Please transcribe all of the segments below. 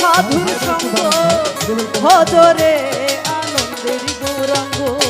সাধুর সঙ্গ। হজরে আনন্দের গৌরাঙ্গ।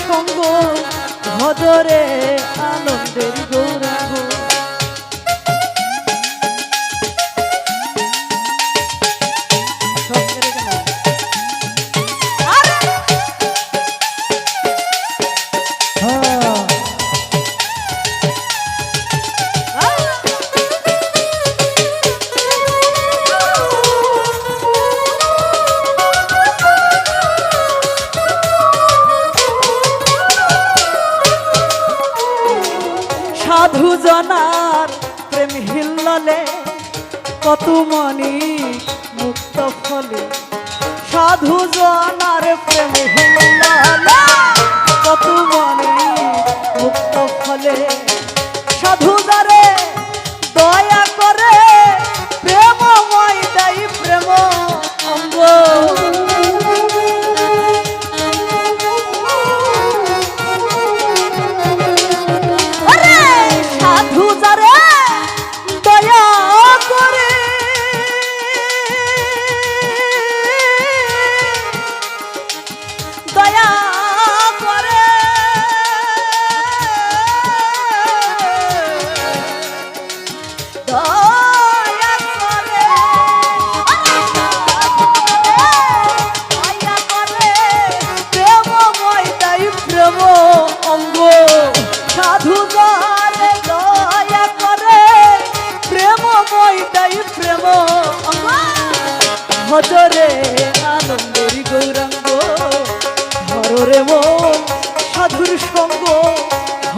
সঙ্গ ভজরে আনন্দের গৌরাঙ্গ কত মনি মুক্ত ফলে। সাধু জনার প্রেম কত মনি মুক্ত ফলে। সাধু যারে সঙ্গ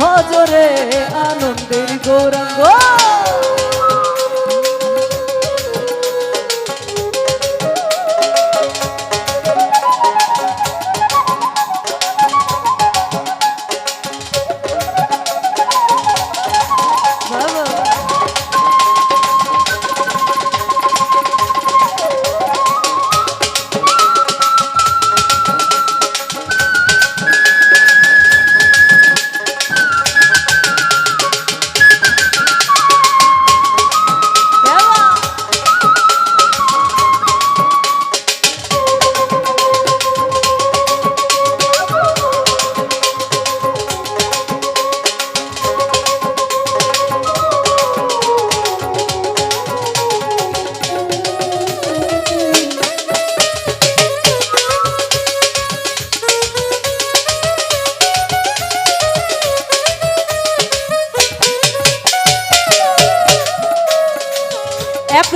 হজরে আনন্দের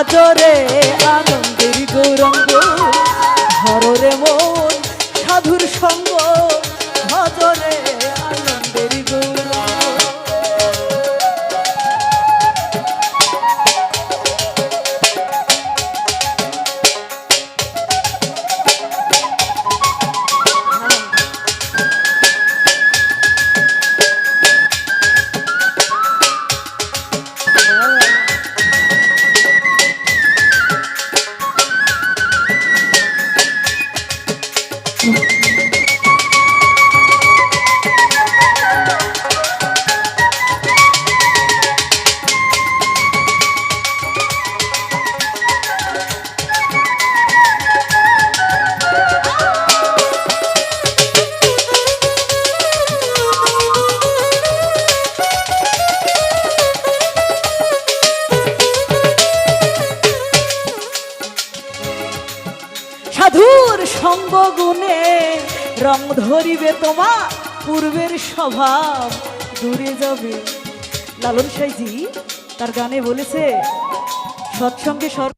নজরে আমি গুণে রং ধরিবে তোমার, পূর্বের স্বভাব দূরে যাবে। লালন সাইজি তার গানে বলেছে, সৎসঙ্গে সর